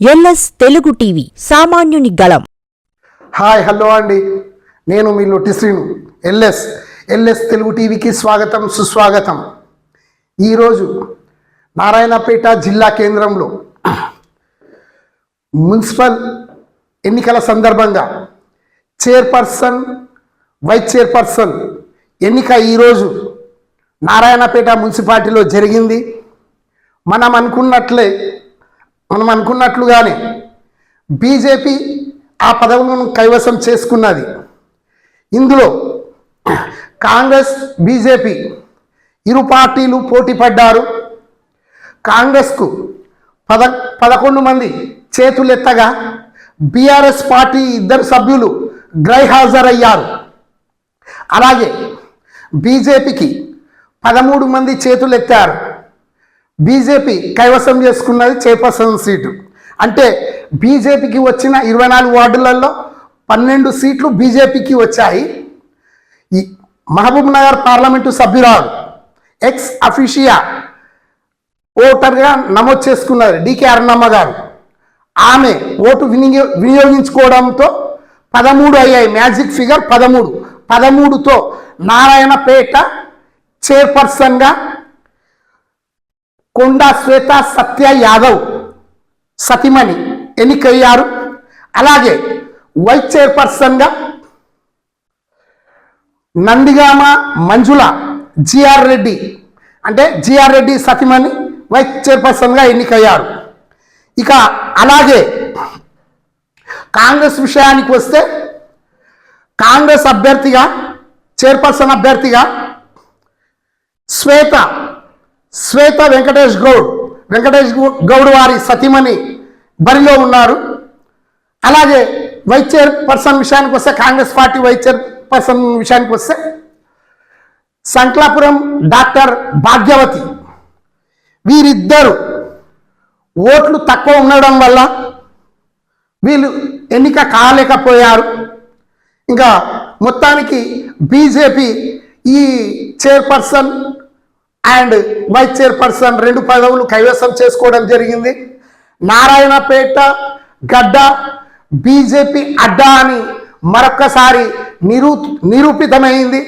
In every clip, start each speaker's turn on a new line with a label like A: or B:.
A: LS Telugu TV సామాన్యుని గళం.
B: Hi hello అండి. నేను మీ లొట్టి శ్రీను ఎల్ఎస్ ఎల్ఎస్ తెలుగు టీవీకి స్వాగతం సుస్వాగతం. ఈరోజు నారాయణపేట జిల్లా కేంద్రంలో మున్సిపల్ ఎన్నికల సందర్భంగా చైర్పర్సన్ వైస్ చైర్పర్సన్ ఎన్నిక ఈరోజు నారాయణపేట మున్సిపాలిటీలో జరిగింది. మనం అనుకున్నట్లే మనం అనుకున్నట్లుగానే బీజేపీ ఆ పదవులను కైవసం చేసుకున్నది. ఇందులో కాంగ్రెస్ బీజేపీ ఇరు పార్టీలు పోటీ పడ్డారు. కాంగ్రెస్కు పద పదకొండు మంది చేతులెత్తగా బీఆర్ఎస్ పార్టీ ఇద్దరు సభ్యులు గ్రైహాజరయ్యారు అలాగే బీజేపీకి పదమూడు మంది చేతులెత్తారు. బీజేపీ కైవసం చేసుకున్నది చైర్పర్సన్ సీటు. అంటే బీజేపీకి వచ్చిన ఇరవై నాలుగు వార్డులలో పన్నెండు సీట్లు బీజేపీకి వచ్చాయి. ఈ మహబూబ్ నగర్ పార్లమెంటు సభ్యురాలు ఎక్స్ అఫీషియా ఓటర్గా నమోదు చేసుకున్నారు డికే అరుణమ్మ గారు. ఆమె ఓటు వినియో వినియోగించుకోవడంతో పదమూడు అయ్యాయి. మ్యాజిక్ ఫిగర్ పదమూడు. పదమూడుతో నారాయణపేట చైర్పర్సన్గా కొండా శ్వేత సత్య యాదవ్ సతిమణి ఎన్నికయ్యారు. అలాగే వైస్ చైర్పర్సన్గా నందిగామ మంజుల జిఆర్ రెడ్డి అంటే జిఆర్ రెడ్డి సతిమణి వైస్ చైర్పర్సన్గా ఎన్నికయ్యారు. ఇక అలాగే కాంగ్రెస్ విషయానికి వస్తే కాంగ్రెస్ అభ్యర్థిగా చైర్పర్సన్ అభ్యర్థిగా శ్వేత శ్వేత వెంకటేష్ గౌడ్ వెంకటేష్ గౌడ్ వారి సతీమణి బరిలో ఉన్నారు. అలాగే వైస్ చైర్పర్సన్ విషయానికి వస్తే కాంగ్రెస్ పార్టీ వైస్ చైర్పర్సన్ విషయానికి వస్తే సంక్లాపురం డాక్టర్ భాగ్యవతి వీరిద్దరు ఓట్లు తక్కువ ఉండడం వల్ల వీళ్ళు ఎన్నిక కాలేకపోయారు. ఇంకా మొత్తానికి బీజేపీ ఈ చైర్పర్సన్ అండ్ వైస్ చైర్పర్సన్ రెండు పదవులు కైవసం చేసుకోవడం జరిగింది. నారాయణపేట గడ్డ బీజేపీ అడ్డా అని మరొక్కసారి నిరూ నిరూపితమైంది.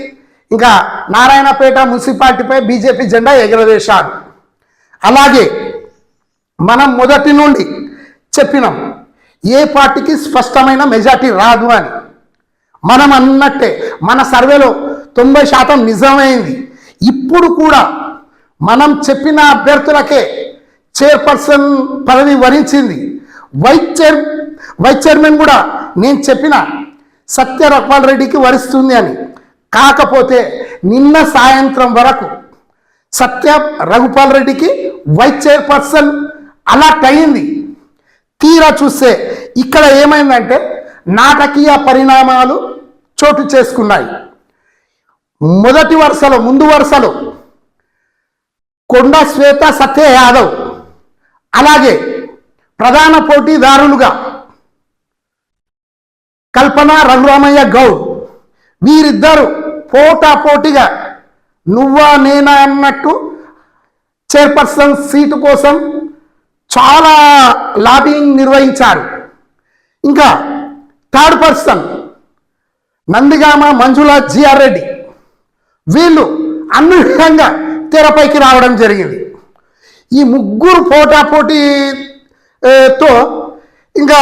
B: ఇంకా నారాయణపేట మున్సిపాలిటీపై బీజేపీ జెండా ఎగరవేశారు. అలాగే మనం మొదటి నుండి చెప్పినాం ఏ పార్టీకి స్పష్టమైన మెజార్టీ రాదు అని. మనం అన్నట్టే మన సర్వేలో తొంభై శాతం నిజమైంది. ఇప్పుడు కూడా మనం చెప్పిన అభ్యర్థులకే చైర్పర్సన్ పదవి వరించింది. వైస్ చైర్ వైస్ చైర్మన్ కూడా నేను చెప్పిన సత్య రఘుపాల్ రెడ్డికి వరిస్తుంది అని. కాకపోతే నిన్న సాయంత్రం వరకు సత్య రఘుపాల్ రెడ్డికి వైస్ చైర్పర్సన్ అలాట్ అయింది. తీరా చూస్తే ఇక్కడ ఏమైందంటే నాటకీయ పరిణామాలు చోటు చేసుకున్నాయి. మొదటి వరుసలో ముందు వరుసలో కొండ శ్వేత సత్య యాదవ్. అలాగే ప్రధాన పోటీదారులుగా కల్పన రఘురామయ్య గౌడ్. వీరిద్దరు పోటా పోటీగా నువ్వా నేనా అన్నట్టు చైర్పర్సన్ సీటు కోసం చాలా లాబింగ్ నిర్వహించారు. ఇంకా third person Nandigama Manjula GR Reddy. వీళ్ళు అన్ని విధంగా తెరపైకి రావడం జరిగింది. ఈ ముగ్గురు పోటాపోటీతో ఇంకా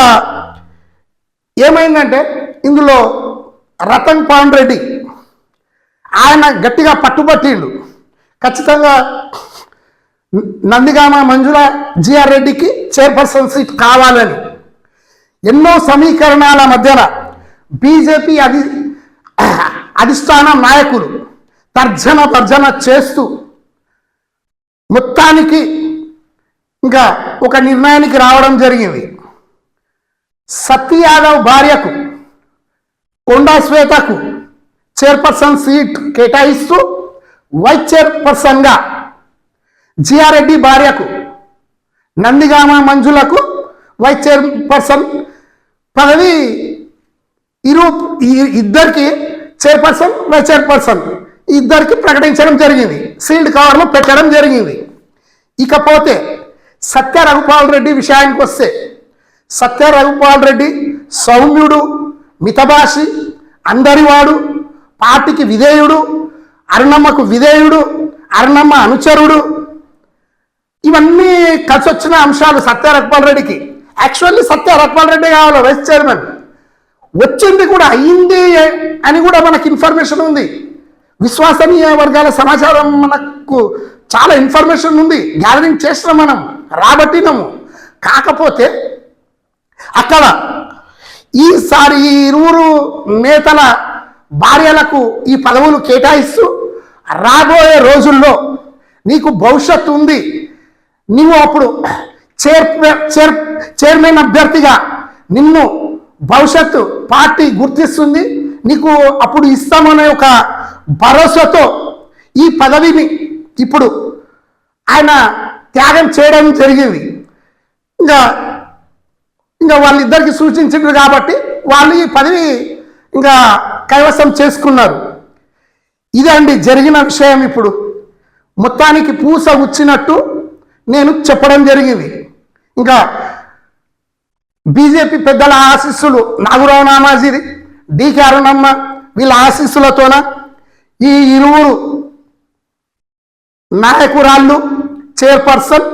B: ఏమైందంటే ఇందులో రతన్ పాన్ రెడ్డి ఆయన గట్టిగా పట్టుబట్టిండు. ఖచ్చితంగా నందిగామ మంజుల జిఆర్ రెడ్డికి చైర్పర్సన్ సీట్ కావాలని ఎన్నో సమీకరణాల మధ్యన బీజేపీ అధి అధిష్టాన నాయకులు తర్జన తర్జన చేస్తూ మొత్తానికి ఇంకా ఒక నిర్ణయానికి రావడం జరిగింది. సత్య యాదవ్ భార్యకు కొండా శ్వేతకు చైర్పర్సన్ సీట్ కేటాయిస్తూ వైస్ చైర్పర్సన్గా జిఆర్రెడ్డి భార్యకు నందిగామ మంజులకు వైస్ చైర్పర్సన్ పదవి ఇరు ఈ- ఇద్దరికి చైర్పర్సన్ వైస్ చైర్పర్సన్ ఇద్దరికి ప్రకటించడం జరిగింది. సీల్డ్ కవర్లో పెట్టడం జరిగింది. ఇకపోతే సత్య రఘుపాల్ రెడ్డి విషయానికి వస్తే సత్య రఘుపాల్ రెడ్డి సౌమ్యుడు మితభాషి అందరివాడు పార్టీకి విధేయుడు అరుణమ్మకు విధేయుడు అరుణమ్మ అనుచరుడు. ఇవన్నీ కలిసి వచ్చిన అంశాలు సత్య రఘుపాల్ రెడ్డికి. యాక్చువల్లీ సత్య రఘుపాల్ రెడ్డి కావాలి వైస్ చైర్మన్? వచ్చింది కూడా అయింది అని కూడా మనకి ఇన్ఫర్మేషన్ ఉంది. విశ్వసనీయ వర్గాల సమాచారం మనకు చాలా ఇన్ఫర్మేషన్ ఉంది. గ్యాదరింగ్ చేసినాం మనం రాబట్టినాము. కాకపోతే అక్కడ ఈసారి ఈ ఇరువురు నేతల భార్యలకు ఈ పదవులు కేటాయిస్తూ రాబోయే రోజుల్లో నీకు భవిష్యత్తు ఉంది. నీవు అప్పుడు చైర్ చైర్ చైర్మన్ అభ్యర్థిగా నిన్ను భవిష్యత్తు పార్టీ గుర్తిస్తుంది. నీకు అప్పుడు ఇస్తామనే ఒక భరోసాతో ఈ పదవిని ఇప్పుడు ఆయన త్యాగం చేయడం జరిగింది. ఇంకా ఇంకా వాళ్ళిద్దరికి సూచించారు కాబట్టి వాళ్ళు ఈ పదవి ఇంకా కైవసం చేసుకున్నారు. ఇదండి జరిగిన విషయం ఇప్పుడు. మొత్తానికి పూస వచ్చినట్టు నేను చెప్పడం జరిగింది. ఇంకా బీజేపీ పెద్దల ఆశీస్సులు నాగురావు నామాజీది డికే అరుణమ్మ వీళ్ళ ఆశీస్సులతోన ఈ ఇరువురు నాయకురాళ్ళు చైర్పర్సన్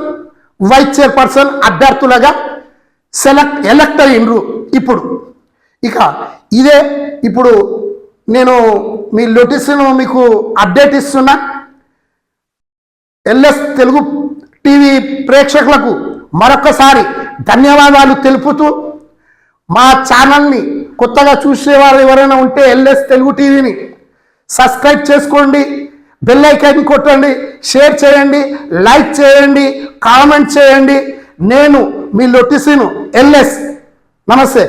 B: వైస్ చైర్పర్సన్ అభ్యర్థులుగా సెలెక్ట్ ఎలక్ట్ అయ్యిండ్రు ఇప్పుడు. ఇక ఇదే ఇప్పుడు నేను మీ నోటీసును మీకు అప్డేట్ ఇస్తున్నా. ఎల్ఎస్ తెలుగు టీవీ ప్రేక్షకులకు మరొకసారి ధన్యవాదాలు తెలుపుతూ మా ఛానల్ని కొత్తగా చూసేవారు ఎవరైనా ఉంటే ఎల్ఎస్ తెలుగు టీవీని సబ్స్క్రైబ్ చేసుకోండి బెల్ ఐకాన్ కొట్టండి షేర్ చేయండి లైక్ చేయండి కామెంట్ చేయండి. నేను మీ లొటిసిను ఎల్ఎస్ నమస్తే.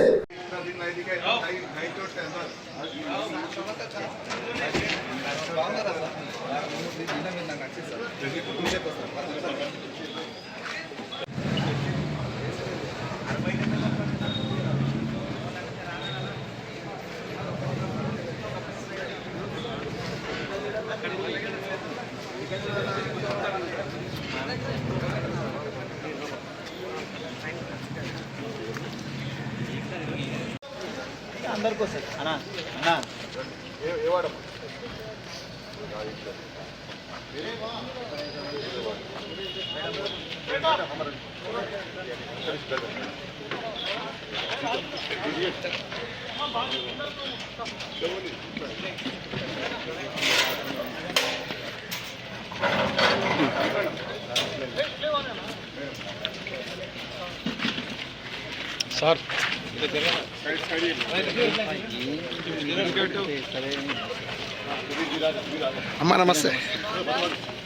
C: అందరికి వస్తుంది అన్నా. అన్నా
B: అమ్మ నమస్తే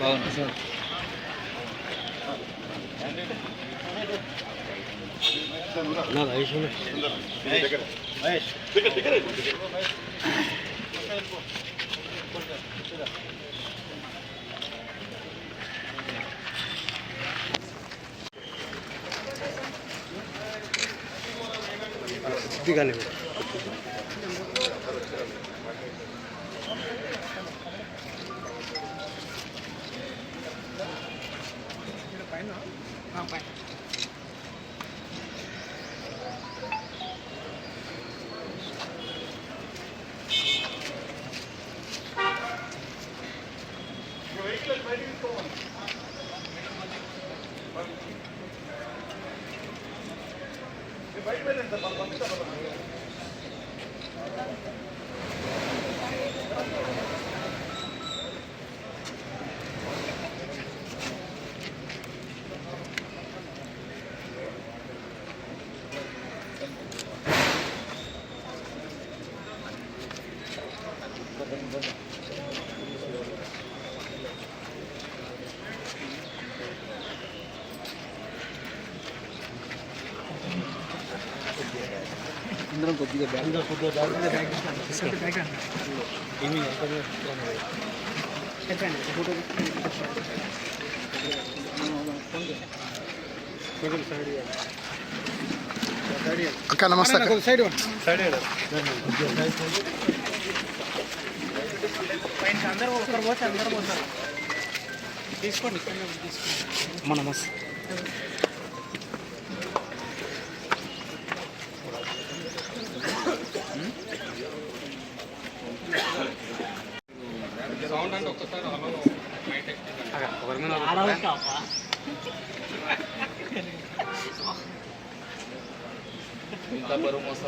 C: బాగుంది సార్ అందరం দিঘা নেবে
B: అక్క నమస్తే అక్క.
C: సైడ్ అందరూ ఒకరు పోతే అందరూ పోతారు. తీసుకోండి నమస్తే.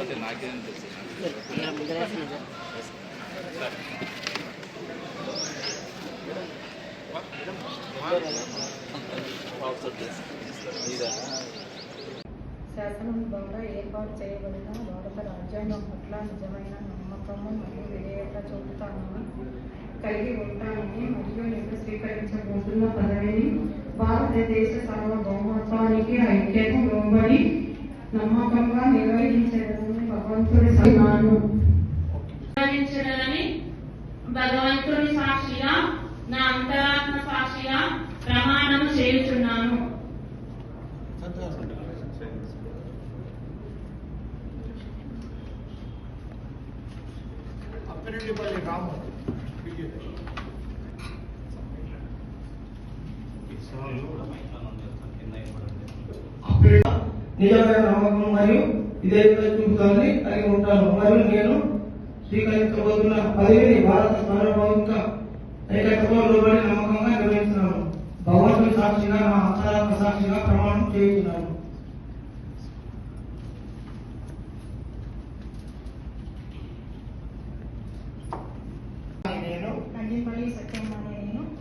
D: బరువు నాకేం తెలుసు.
E: శాసనం ద్వారా ఏర్పాటు చేయబడిన భారత రాజ్యాంగం పట్ల నిజమైన నమ్మకము మరియు విధేయత చూపుతానని కలిగి ఉంటానని మరియు నేను స్వీకరించబోతున్న పదవిని భారతదేశ సార్వభౌమత్వానికి ఐక్యత లోబడి నమ్మకంగా నిర్వహించడానికి భగవంతుడి సమానం.
F: నిర్వహించడని భగవంతుని సాక్షిగా నా అంతరాత్మ సాక్షిగా ప్రమాణం చేయుచున్నాను.
G: నిజమైన నమ్మకం మరియు విధేయత చూపుతానని కలిగి ఉంటాను. మరియు నేను స్వీకరించబోతున్న పదవిని భారత సార్వభౌమిక ఐక్యతలో లోబడి నమ్మకంగా నిర్వహిస్తున్నాను. భగవంతుని సాక్షిగా నా అంతరాత్మ సాక్షిగా ప్రమాణం చేస్తున్నాను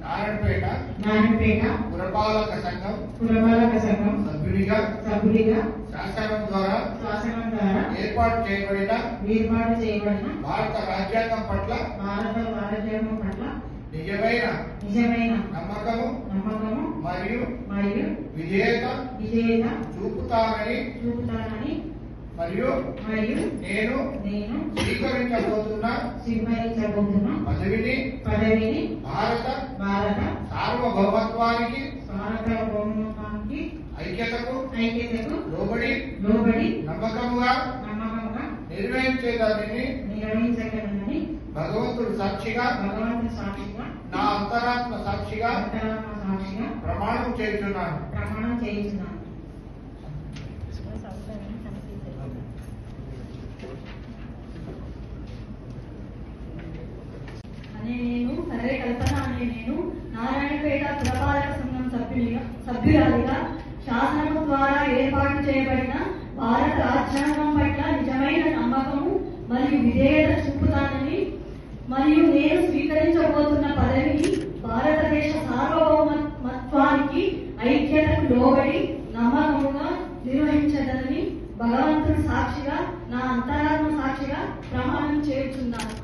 G: నారాయణపేట పురపాలక సంఘం
E: పురపాలక సంఘం
G: సభ్యుడిగా
E: సభ్యుడిగా
G: శాసనం ద్వారా
E: శాసనం ద్వారా
G: ఏర్పాటు చేయబడిన
E: ఏర్పాటు చేయబడిన
G: భారత రాజ్యాంగం పట్ల
E: భారత రాజ్యాంగం పట్ల
G: నిజమైన
E: నిజమైన
G: నమ్మకము
E: నమ్మకము
G: మరియు
E: మరియు
G: విధేయత
E: విజేత
G: చూపుతానని
E: చూపుతానని
G: మరియు
E: మరియు
G: నేను
E: నేను
G: స్వీకరించబోతున్న
E: స్వీకరించబోతున్న
G: పదవిని
E: పదవిని
G: భారత
E: భారత
G: సార్వభౌమత్వానికి
E: సార్వభౌమానికి
G: ఐక్యతకు
E: ఐక్యతకు
G: లోబడి
E: లోబడి
G: నమ్మకముగా
E: నమ్మకంగా
G: నిర్వహించేదానిని
E: నిర్వహించగలనని
G: భగవంతుడు సాక్షిగా
E: భగవంతుని సాక్షిగా
G: నా అంతరాత్మ సాక్షిగా
E: అంతరాత్మ సాక్షిగా
G: ప్రమాణం చేస్తున్నాను
E: ప్రమాణం చేయించున్నాను.
H: అనే నేను సర్వే కల్పన అనే నేను నారాయణపేట పురపాలక సంఘం సభ్యునిగా సభ్యురాలిగా శాసనము ద్వారా ఏర్పాటు చేయబడిన భారత రాజ్యాంగం పట్ల నిజమైన నమ్మకము మరియు విధేయత చూపుతానని మరియు నేను స్వీకరించబోతున్న పదవిని భారతదేశ సార్వభౌమత్వానికి ఐక్యతకు లోబడి నమ్మకముగా నిర్వహించదనని భగవంతుని సాక్షిగా నా అంతరాత్మ సాక్షిగా ప్రమాణం చేయుచున్నాను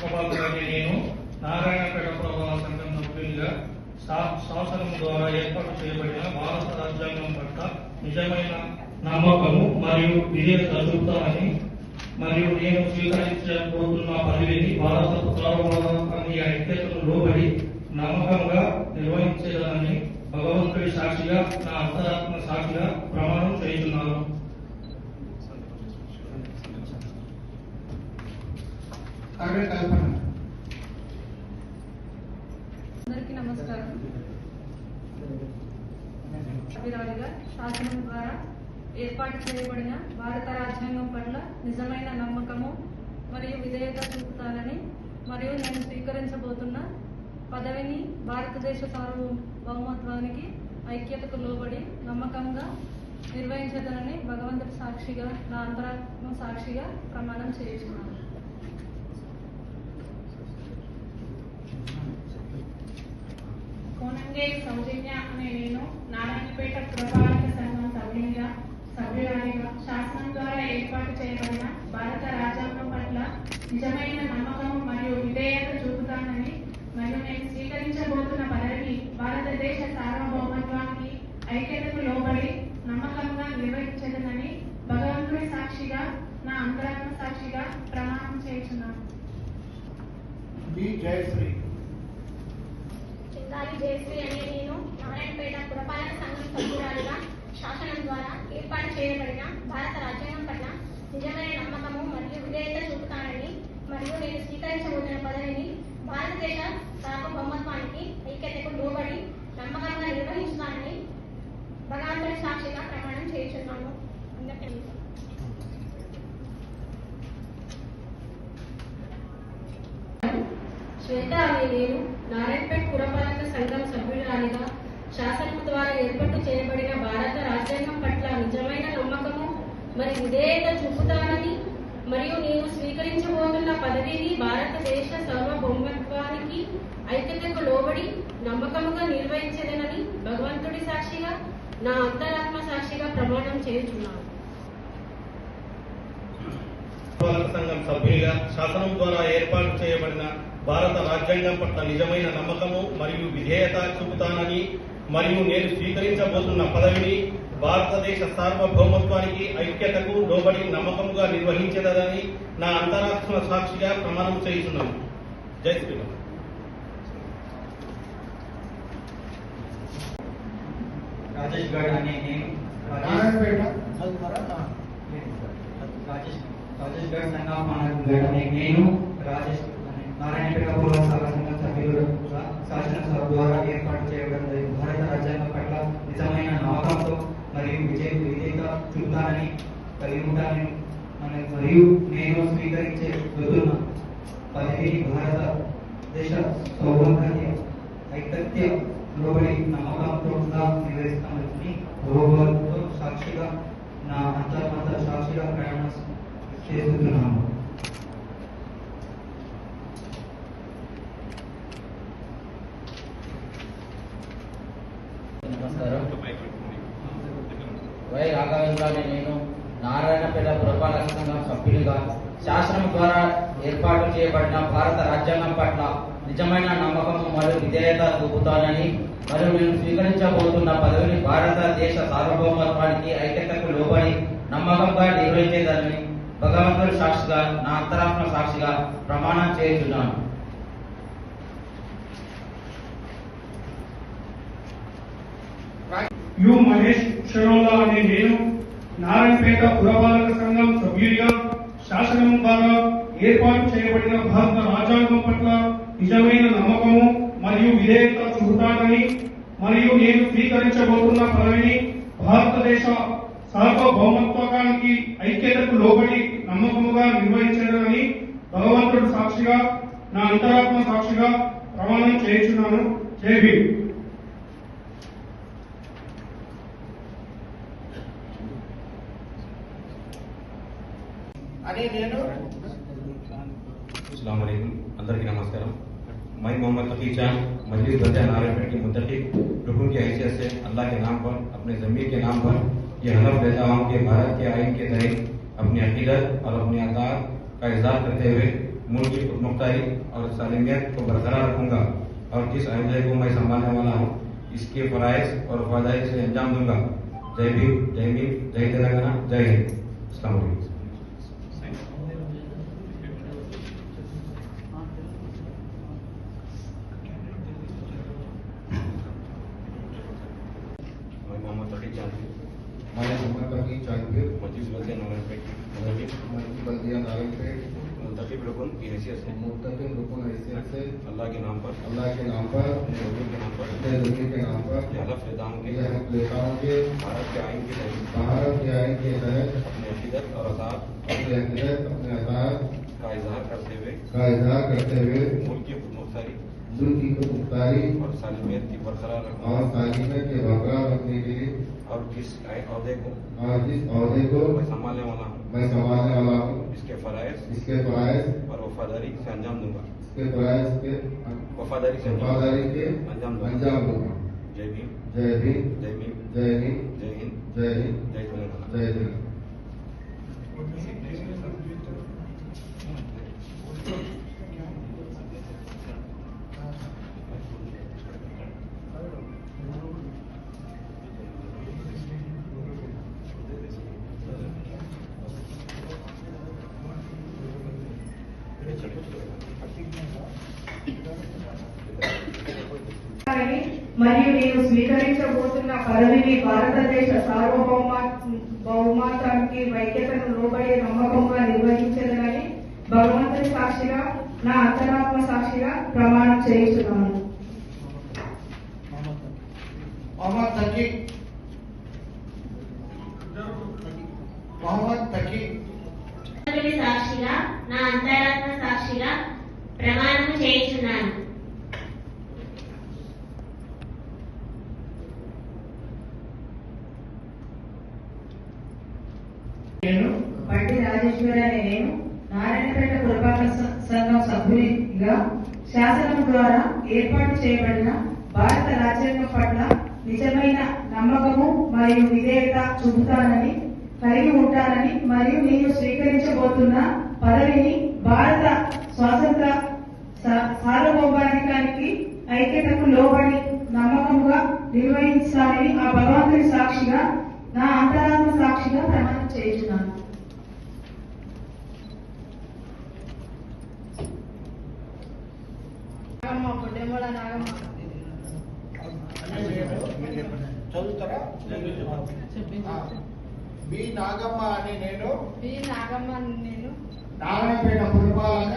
G: గోపాలరాజు నేను నారాయణపేట ప్రభావ సంఘం సభ్యునిగా శా- శాసనం ద్వారా ఏర్పాటు చేయబడిన భారత రాజ్యాంగం పట్ల నిజమైన నమ్మకము మరియు విధేయత చూపుతామని మరియు నేను స్వీకరించబోతున్న పదవిని భారత సార్వభౌమానికి ఐక్యతను లోబడి నమ్మకంగా నిర్వహించేదాన్ని భగవంతుడి సాక్షిగా నా అంతరాత్మ సాక్షిగా ప్రమాణం చేస్తున్నాను కల్పన
H: అందరికీ నమస్కారం. శాసనం ద్వారా ఏర్పాటు చేయబడిన భారత రాజ్యాంగం పట్ల నిజమైన నమ్మకము మరియు విధేయత చూపుతానని మరియు నేను స్వీకరించబోతున్న పదవిని భారతదేశ సార్వభౌమత్వానికి ఐక్యతకు లోబడి నమ్మకంగా నిర్వహించదనని భగవంతుడి సాక్షిగా నా అంతరాత్మ సాక్షిగా ప్రమాణం చేయించున్నాను.
F: కోనంగే సౌజన్య అనే నేను నారాయణపేట పురపాలక సంఘం సభ్యునిగా సభ్యురాలిగా శాసనం ద్వారా ఏర్పాటు చేయబడిన భారత రాజ్యాంగం పట్ల నిజమైన నమ్మకం మరియు విధేయత చూపుతానని మరియు నేను స్వీకరించబోతున్న పదవిని భారతదేశ సార్వభౌమత్వానికి ఐక్యతకు లోబడి నమ్మకంగా నిర్వహించదనని భగవంతుడి సాక్షిగా నా అంతరాత్మ సాక్షిగా ప్రమాణం చేస్తున్నాను
G: బి జయశ్రీ
I: చింతాలి జయశ్రీ అనే నేను నారాయణపేట పురపాలక సంఘం సభ్యురాలుగా శాసనం ద్వారా ఏర్పాటు చేయబడిన భారత రాజ్యాంగం పట్ల నిజమైన నమ్మకము మరియు విధేయత చూపుతానని మరియు నేను స్వీకరించబోతున్న పదవిని భారతదేశ సార్వభౌమత్వానికి ఐక్యతకు లోబడి నమ్మకంగా నిర్వహించుతానని భగవంతుడి సాక్షిగా ప్రమాణం చేయుచున్నాను అందరికీ నమస్కారం.
J: అని నేను నారాయణపేట పురపాలక సంఘం సభ్యురాలిగా శాసనం ద్వారా ఏర్పాటు చేయబడిన భారత రాజ్యాంగం పట్ల నిజమైన నమ్మకము మరి విధేయత చూపుతానని మరియు నేను స్వీకరించబోతున్న పదవిని భారతదేశ సార్వభౌమత్వానికి ఐక్యతకు లోబడి నమ్మకముగా నిర్వహించదనని భగవంతుడి సాక్షిగా నా అంతరాత్మ సాక్షిగా ప్రమాణం చేయుచున్నాను.
K: సంఘం సభ్యులుగా శాసనం ద్వారా ఏర్పాటు చేయబడిన భారత రాజ్యాంగం పట్ల నిజమైన నమ్మకము మరియు విధేయత చూపుతానని మరియు నేను స్వీకరించబోతున్న పదవిని భారతదేశ సార్వభౌమత్వానికి ఐక్యతకు లోబడి నమ్మకముగా నిర్వహించదని నా అంతరాత్మ సాక్షిగా ప్రమాణం చేస్తున్నాను జై శ్రీరామ్.
C: రాజేష్ గౌడ్ అనే నేను రాజేష్ గౌడ్ సంఘం అనే నేను రాజేష్ నారాయణపేట పూర్వ సంఘం సభ్యులుగా శాసనసభ ద్వారా ఏర్పాటు చేయబడింది భారత రాజ్యాంగం పట్ల నిజమైన నమ్మకంతో మరియు విజయ విజేత చూపుతానని కలిగి ఉంటానని మన- మరియు నేను స్వీకరించే భారత దేశ సౌభాగ్య ఐకత్య లోబడి నమ్మకంతో నిర్వహిస్తానని భగవంతుడు సాక్షిగా నా అంతర్మత సాక్షిగా ప్రయాణం చేస్తున్నాను
L: నమస్కారం. వై రాఘవేంద్ర అనే నేను నారాయణపేట పురపాలక సంఘం సభ్యుడిగా శాసనం ద్వారా ఏర్పాటు చేయబడిన భారత రాజ్యాంగం పట్ల నిజమైన నమ్మకం మరియు విధేయత చూపుతానని మరియు నేను స్వీకరించబోతున్న పదవిని భారతదేశ సార్వభౌమత్వానికి ఐక్యతకు లోబడి నమ్మకంగా నిర్వహించేదని భగవంతుడి సాక్షిగా నా అంతరాత్మ సాక్షిగా ప్రమాణం చేస్తున్నాను
K: యు మహేష్ షరోలా అనే నేను నారాయణపేట పురపాలక సంఘం సభ్యుడిగా శాసనం ద్వారా ఏర్పాటు చేయబడిన భారత రాజ్యాంగం పట్ల నిజమైన నమ్మకము మరియు విధేయత చూపుతానని మరియు నేను స్వీకరించబోతున్న పదవిని భారతదేశ సార్వభౌమత్వానికి ఐక్యతకు లోబడి నమ్మకముగా నిర్వహించడని భగవంతుడు సాక్షిగా నా అంతరాత్మ సాక్షిగా ప్రమాణం చేయించున్నాను. జై
I: నేను
M: అందరికీ నమస్కారం. मैं मोहम्मद तकी चाँद मजलिस बजा नारायणपेट की मुंतखब रुकन की हैसियत से अल्लाह के नाम पर अपने ज़मीर के नाम पर यह हलफ देता हूँ कि भारत के आइन के तहत अपनी अकीदत और अपने अतात का इजहार करते हुए मुल्क की खुदमुख्तारी और सालिमियत को बरकरार रखूँगा और जिस अहदे को मैं संभालने वाला हूँ, इसके फ़राइज और वफादारी से अंजाम दूँगा। जय भीम जय भीम जय तेलंगाना जय हिंद। अस्सलाम वालेकुम मैं मोहम्मद तकी चाँद
N: मैं मोहम्मद तकी चांदगिर
M: मजलिस बजा नारायणपेट
N: मस्जिद बल्दिया नारायणपेट
M: मुंतखब रुकन की हैसियत से
N: मुंतकिम रुकन हैसियत से
M: अल्लाह के नाम पर
N: अल्लाह के नाम पर
M: अपने वजूद के नाम पर
N: अपने ज़मीन के नाम पर
M: यह हलफ लेता हूँ कि
N: यह हक लेता हूँ कि
M: भारत के आइन के तहत
N: भारत के आइन के तहत
M: अपने अकीदत और अतात
N: अपने अकीदत अपने अतात
M: का इजहार करते हुए
N: का इजहार करते हुए
M: मुल्क की खुदमुख्तारी
N: मुल्क की मुख्तारी
M: और सालिमियत की बरकरार रखूँगा
N: और तालीमत के बरकरार रखने के लिए
M: जिस अहदे को
N: अहदे को
M: मैं संभालने वाला हूँ।
N: मैं संभालने वाला हूँ।
M: इसके फरज
N: इसके फरज
M: और वफादारी से अंजाम दूँगा।
N: इसके फरज के
M: वफादारी से
N: वफादारी के
M: अंजाम दूँगा।
N: अंजाम दूँगा।
M: जय भीम।
N: जय भीम।
M: जय भीम।
N: जय हिंद।
M: जय हिंद।
N: जय हिंद।
M: जय तेलंगाना
N: जय हिंद।
J: మొహమ్మద్ సాక్షిగా నా అంతరాత్మ సాక్షిగా ప్రమాణం
I: చేయించున్నాను.
O: నేను బండి రాజేశ్వర నేను నారాయణపేట పురపాలక సంఘం
P: సభ్యునిగా శాసనం ద్వారా ఏర్పాటు చేయబడిన భారత రాజ్యాంగం పట్ల నిజమైన కలిగి ఉంటానని మరియు నేను స్వీకరించబోతున్న పదవిని భారత స్వాతంత్ర సా- సార్వభౌమాధికారికి ఐక్యతకు లోబడి నమ్మకముగా నిర్వహించాలని ఆ భగవంతుని సాక్షిగా నా అంతరాత్మ సాక్షిగా ప్రమాణం చేస్తున్నాను
G: చదువుతారా బి నాగమ్మ అని నేను
F: బి నాగమ్మ నేను
G: నారాయణపేట పురపాలక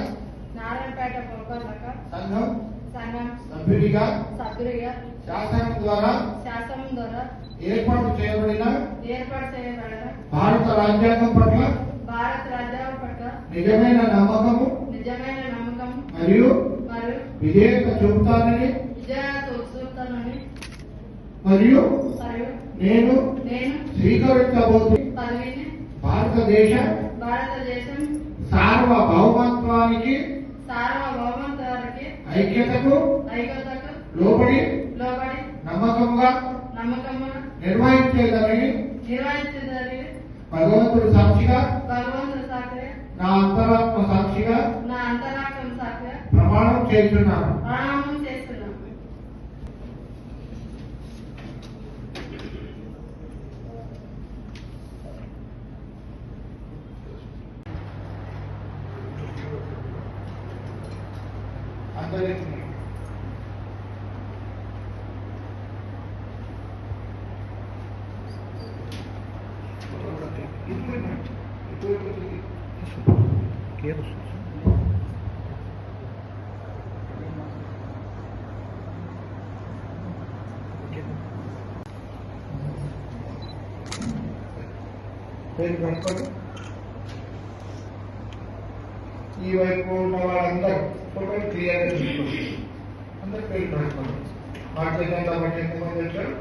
F: నారాయణపేట పురపాలక
G: సంఘం
F: సంఘం
G: సభ్యుడిగా
F: సభ్యుడిగా
G: శాసనం ద్వారా
F: శాసనం ద్వారా
G: ఏర్పాటు చేయబడిన
F: ఏర్పాటు చేయబడిన
G: భారత రాజ్యాంగం పట్ల
F: భారత రాజ్యాంగం పట్ల
G: నిజమైన నమ్మకము
F: నిజమైన నమ్మకం
G: మరియు
F: మరియు
G: విధేయత చూపుతానని
F: విజయాన్ని చూస్తానని
G: మరియు
F: మరియు
G: నేను
F: నేను
G: స్వీకరించబోతు
F: పదవిని
G: భారతదేశ
F: భారతదేశం
G: సార్వభౌమత్వానికి
F: సార్వభౌమత్వానికి
G: ఐక్యతకు
F: ఐక్యతకు
G: లోబడి
F: లోబడి
G: నమ్మకంగా
F: నమ్మకముగా
G: నిర్వహించేదని
F: నిర్వహించదని
G: భగవంతుడు సాక్షిగా
F: భగవంతుడు సాక్షి
G: నా అంతరాత్మ సాక్షిగా
F: నా అంతరాక్షం సాక్షి
G: ప్రమాణం చేస్తున్నాను అందరికీ పేరు పెట్టుకోండి ఈ వైపు ఉన్న వాళ్ళందరూ ఫోటో క్లియర్ తీసుకోండి అందరు పేరు పెట్టుకోండి భారతీయ జనతా పార్టీ ఎంతమంది వచ్చారు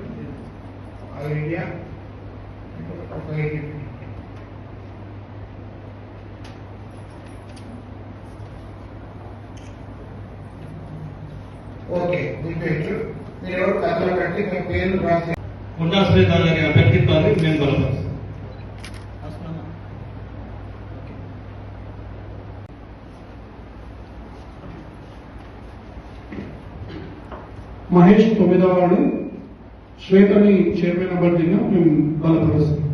G: ఆల్ ఇండియా ఒక ఎయిటీ ఓకే దింపేయచ్చు మీరు ఎవరు కథలు కట్టి మీ పేర్లు రాసి
Q: కొండా శ్వేత గారి అభ్యర్థిత్వాన్ని మేము బలపరుస్తాం
K: మహేష్ తొమ్మిదవ వాడు శ్వేతని చైర్మన్ అభ్యర్థిగా మేము బలపరుస్తాం.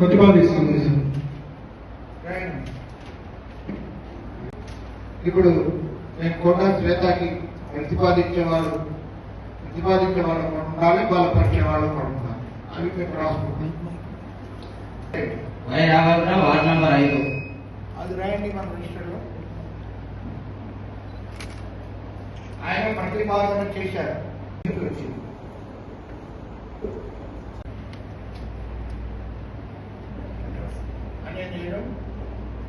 K: ప్రతిపాదిస్తాం సార్.
G: ఇప్పుడు నేను కొండ శ్వేతకి ప్రతిపాదించేవాడు ప్రతిపాదించేవాడు ఉండాలి బలపరిచేవాడు ఉండాలి అవి మేము రాసుకుంటాం
L: వై రాఘవరావు వార్డ్ నంబర్ ఐదు.
G: అది రాయండి మన రిజిస్టర్లో. ఆయన ప్రతిపాదన చేశారు. వచ్చింది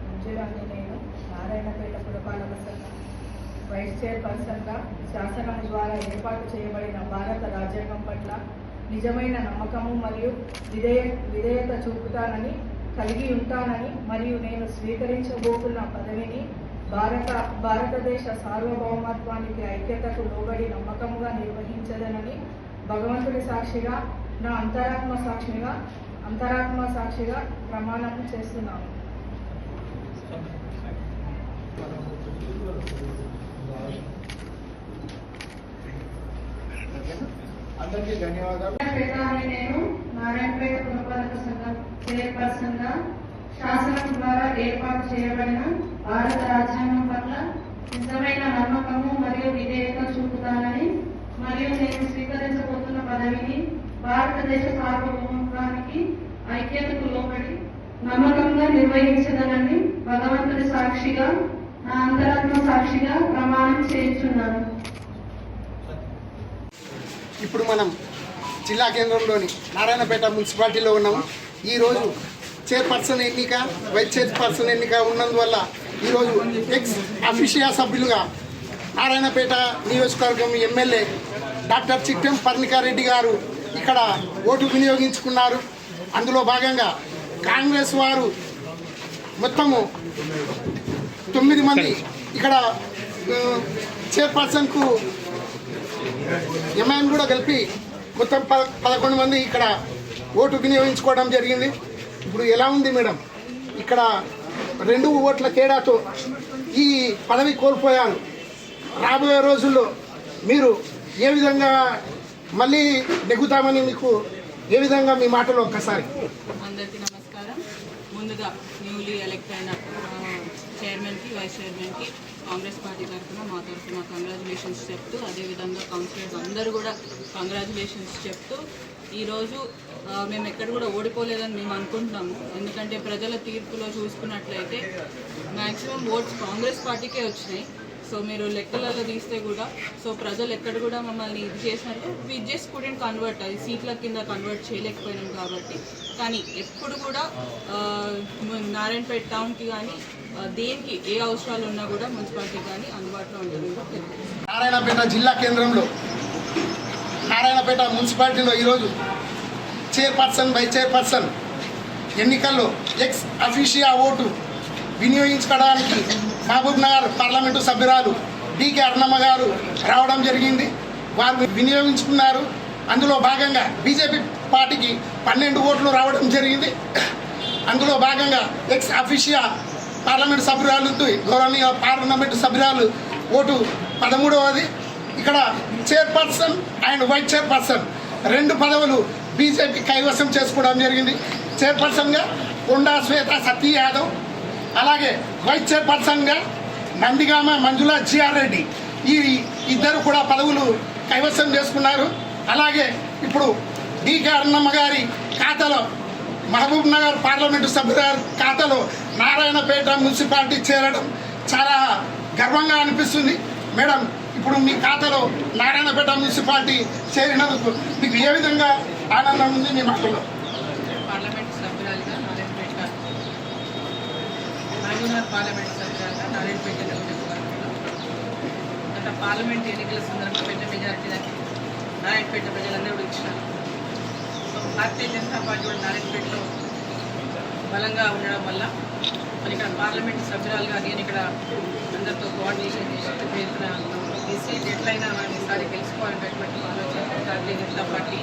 P: మంజురాణి నేను నారాయణపేట పురపాలక సంఘం వైస్ చైర్పర్సన్గా శాసనం ద్వారా ఏర్పాటు చేయబడిన భారత రాజ్యాంగం పట్ల నిజమైన నమ్మకము మరియు విధేయ విధేయత చూపుతానని కలిగి ఉంటానని మరియు నేను స్వీకరించబోతున్న పదవిని భారత భారతదేశ సార్వభౌమత్వానికి ఐక్యతకు లోబడి నమ్మకముగా నిర్వహించదనని భగవంతుడి సాక్షిగా నా అంతరాత్మ సాక్షిగా అంతరాత్మ సాక్షిగా ప్రమాణం చేస్తున్నాను.
G: అందరికీ ధన్యవాదాలు.
P: నారాయణపేట నేను నారాయణపేట పురపాలక సంఘం చైర్పర్సన్గా శాసనం ద్వారా ఏర్పాటు చేయబడిన భారత రాజ్యాంగం పట్ల నిజమైన నమ్మకము మరియు విధేయత చూపుతానని మరియు నేను స్వీకరించబోతున్న పదవిని భారతదేశ సార్వభౌమత్వానికి ఐక్యతకు లోబడి నమ్మకంగా నిర్వహించదనని భగవంతుడి సాక్షిగా నా అంతరాత్మ సాక్షిగా ప్రమాణం చేయించున్నాను.
G: ఇప్పుడు మనం జిల్లా కేంద్రంలోని నారాయణపేట మున్సిపాలిటీలో ఉన్నాము. ఈరోజు చైర్పర్సన్ ఎన్నిక వైస్ చైర్పర్సన్ ఎన్నిక ఉన్నందువల్ల ఈరోజు ఎక్స్ అఫీషియా సభ్యులుగా నారాయణపేట నియోజకవర్గం ఎమ్మెల్యే డాక్టర్ చిట్టెం పర్ణికారెడ్డి గారు ఇక్కడ ఓటు వినియోగించుకున్నారు. అందులో భాగంగా కాంగ్రెస్ వారు మొత్తము
B: తొమ్మిది మంది ఇక్కడ చైర్పర్సన్కు ఎంఐఎం కూడా కలిపి మొత్తం పద పదకొండు మంది ఇక్కడ ఓటు వినియోగించుకోవడం జరిగింది. ఇప్పుడు ఎలా ఉంది మేడం? ఇక్కడ రెండు ఓట్ల తేడాతో ఈ పదవి కోల్పోయాను. రాబోయే రోజుల్లో మీరు ఏ విధంగా మళ్ళీ నెగ్గుతామని మీకు ఏ విధంగా మీ మాటలో ఒక్కసారి?
R: అందరికీ నమస్కారం. ముందుగా న్యూలీ ఎలక్ట్ అయిన చైర్మన్కి వైస్ చైర్మన్కి కాంగ్రెస్ పార్టీ తరఫున మా తరఫున కంగ్రాచులేషన్స్ చెప్తూ అదేవిధంగా కౌన్సిలర్స్ అందరూ కూడా కంగ్రాచులేషన్స్ చెప్తూ ఈరోజు మేము ఎక్కడ కూడా ఓడిపోలేదని మేము అనుకుంటున్నాము. ఎందుకంటే ప్రజల తీర్పులో చూసుకున్నట్లయితే మ్యాక్సిమం ఓట్స్ కాంగ్రెస్ పార్టీకే వచ్చినాయి. సో మీరు లెక్కలలో తీస్తే కూడా సో ప్రజలు ఎక్కడ కూడా మమ్మల్ని ఇది చేసినట్టు వి జస్ట్ కుడెంట్ కన్వర్ట్ అది సీట్ల కింద కన్వర్ట్ చేయలేకపోయినాం కాబట్టి. కానీ ఎప్పుడు కూడా నారాయణపేట టౌన్కి కానీ దేనికి ఏ అవసరాలు ఉన్నా కూడా మున్సిపాలిటీ కానీ అందుబాటులో ఉంటుంది
B: నారాయణపేట జిల్లా కేంద్రంలో నారాయణపేట మున్సిపాలిటీలో ఈరోజు చైర్పర్సన్ బై చైర్పర్సన్ ఎన్నికల్లో ఎక్స్ అఫీషియా ఓటు వినియోగించుకోవడానికి మహబూబ్ నగర్ పార్లమెంటు సభ్యురాలు డికే అర్ణమ్మ గారు రావడం జరిగింది. వారు వినియోగించుకున్నారు. అందులో భాగంగా బీజేపీ పార్టీకి పన్నెండు ఓట్లు రావడం జరిగింది. అందులో భాగంగా ఎక్స్ అఫీషియా పార్లమెంటు సభ్యురాలు గౌరవనీయ పార్లమెంటు సభ్యురాలు ఓటు పదమూడవది. ఇక్కడ చైర్పర్సన్ అండ్ వైస్ చైర్పర్సన్. రెండు పదవులు బీజేపీ కైవసం చేసుకోవడం జరిగింది. చైర్పర్సన్గా కొండా శ్వేత సతీ యాదవ్ అలాగే వైస్ చైర్పర్సన్గా నందిగామ మంజుల జిఆర్ రెడ్డి. ఈ ఇద్దరు కూడా పదవులు కైవసం చేసుకున్నారు. అలాగే ఇప్పుడు డికే అన్నమ్మ గారి ఖాతాలో మహబూబ్ నగర్ పార్లమెంటు సభ్యురాలు ఖాతాలో నారాయణపేట మున్సిపాలిటీ చేరడం చాలా గర్వంగా అనిపిస్తుంది. మేడం ఇప్పుడు మీ ఖాతాలో నారాయణపేట మున్సిపాలిటీ చేరినందుకు మీకు ఏ విధంగా ఆనందం ఉంది మీ మాటలో
R: పార్లమెంట్ సభ్యురాలుగా నారాయణపేట. మహబూబ్నగర్ పార్లమెంట్ సభ్యురాలుగా నారాయణపేట గత పార్లమెంట్ ఎన్నికల సందర్భంగా పెద్ద మెజారిటీ దానికి నారాయణపేట ప్రజలందరూ కూడా ఇచ్చినారు. సో భారతీయ జనతా పార్టీ కూడా నారాయణపేటలో బలంగా ఉండడం వల్ల మరి ఇక్కడ పార్లమెంట్ సభ్యురాలుగా నేను ఇక్కడ అందరితో కోఆర్డినేషన్ చేసి పెద్ద సీట్ ఎట్లయినా మనం ఈసారి గెలుచుకోవాలనేటువంటి ఆలోచన భారతీయ జనతా పార్టీ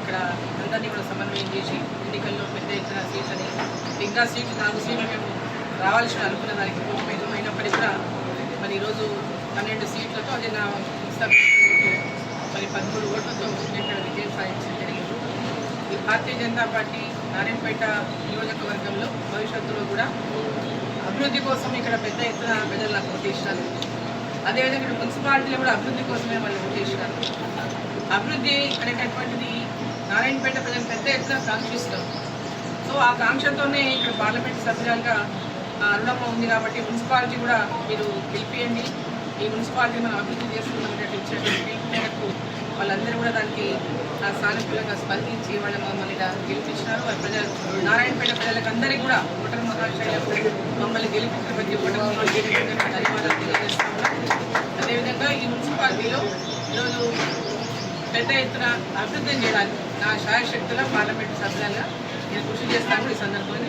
R: ఇక్కడ అందరినీ కూడా సమన్వయం చేసి ఎన్నికల్లో పెద్ద ఎత్తున సీట్లని ఇంకా సీట్లు నాలుగు సీట్లు మేము రావాల్సిన అనుకున్న దానికి పోకపోయినాం అయినప్పటికీ కూడా మరి ఈరోజు పన్నెండు సీట్లతో అది నా మరి పదమూడు ఓట్లతో ఇక్కడ విజయం సాధించడం జరిగింది. ఈ భారతీయ జనతా పార్టీ నారాయణపేట నియోజకవర్గంలో భవిష్యత్తులో కూడా అభివృద్ధి కోసం ఇక్కడ పెద్ద ఎత్తున ప్రజలు నాకు అదేవిధంగా ఇక్కడ మున్సిపాలిటీలో కూడా అభివృద్ధి కోసమే వాళ్ళు ఓటేసినారు అభివృద్ధి అనేటటువంటిది నారాయణపేట ప్రజలు పెద్ద ఎత్తున కాంక్షిస్తాం. సో ఆ కాంక్షతోనే ఇక్కడ పార్లమెంట్ సభ్యురాలుగా ఆ, అరుణమ్మ ఉంది కాబట్టి మున్సిపాలిటీ కూడా మీరు గెలిపియండి ఈ మున్సిపాలిటీ మనం అభివృద్ధి చేసుకున్నట్టు ఇచ్చినటువంటి మేరకు వాళ్ళందరూ కూడా దానికి సానుకూలంగా స్పందించి వాళ్ళ మమ్మల్ని ఇలా గెలిపించినారు. వారి ప్రజలు నారాయణపేట ప్రజలకు అందరికీ కూడా ఓటర్ మహాశయ మమ్మల్ని గెలిపించిన ప్రతి ఓటర్ ధన్యవాదాలు తెలియజేస్తున్నాం అదేవిధంగా ఈ మున్సిపాలిటీలో ఈరోజు పెద్ద ఎత్తున అభివృద్ధి చేయడానికి నా శాయశక్తుల పార్లమెంటు సభ్యులుగా నేను కృషి చేస్తాను. ఈ సందర్భంగా